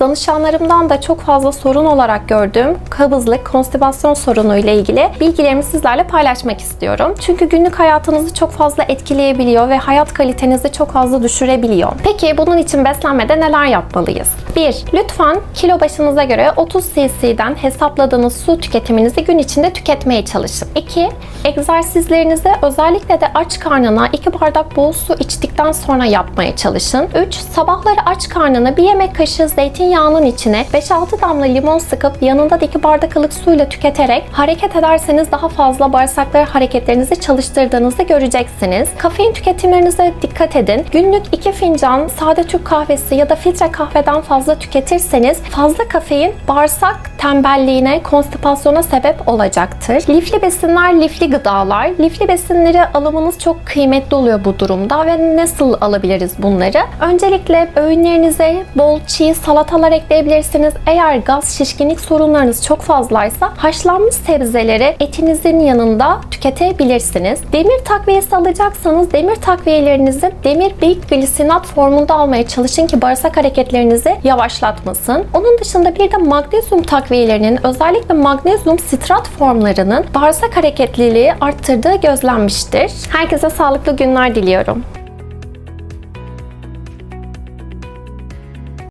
Danışanlarımdan da çok fazla sorun olarak gördüğüm kabızlık, konstipasyon sorunu ile ilgili bilgilerimi sizlerle paylaşmak istiyorum. Çünkü günlük hayatınızı çok fazla etkileyebiliyor ve hayat kalitenizi çok fazla düşürebiliyor. Peki bunun için beslenmede neler yapmalıyız? 1. Lütfen kilo başınıza göre 30 cc'den hesapladığınız su tüketiminizi gün içinde tüketmeye çalışın. 2. Egzersizlerinizi özellikle de aç karnına 2 bardak bol su içtikten sonra yapmaya çalışın. 3. Sabahları aç karnına bir yemek kaşığı zeytinyağının içine 5-6 damla limon sıkıp yanında da 2 bardak ılık suyla tüketerek hareket ederseniz daha fazla bağırsakları hareketlerinizi çalıştırdığınızı göreceksiniz. Kafein tüketimlerinize dikkat edin. Günlük 2 fincan sade Türk kahvesi ya da filtre kahveden fazla tüketirseniz fazla kafein bağırsak tembelliğine, konstipasyona sebep olacaktır. Lifli besinler, lifli gıdalar. Lifli besinleri alımınız çok kıymetli oluyor bu durumda ve nasıl alabiliriz bunları? Öncelikle öğünlerinize bol çiğ salatalar ekleyebilirsiniz. Eğer gaz, şişkinlik sorunlarınız çok fazlaysa haşlanmış sebzeleri etinizin yanında tüketebilirsiniz. Demir takviyesi alacaksanız demir takviyelerinizi demir glisinat formunda almaya çalışın ki bağırsak hareketlerinizi yavaşlatmasın. Onun dışında bir de magnezyum takviyelerinin özellikle magnezyum sitrat formlarının bağırsak hareketliliği arttırdığı gözlenmiştir. Herkese sağlıklı günler diliyorum.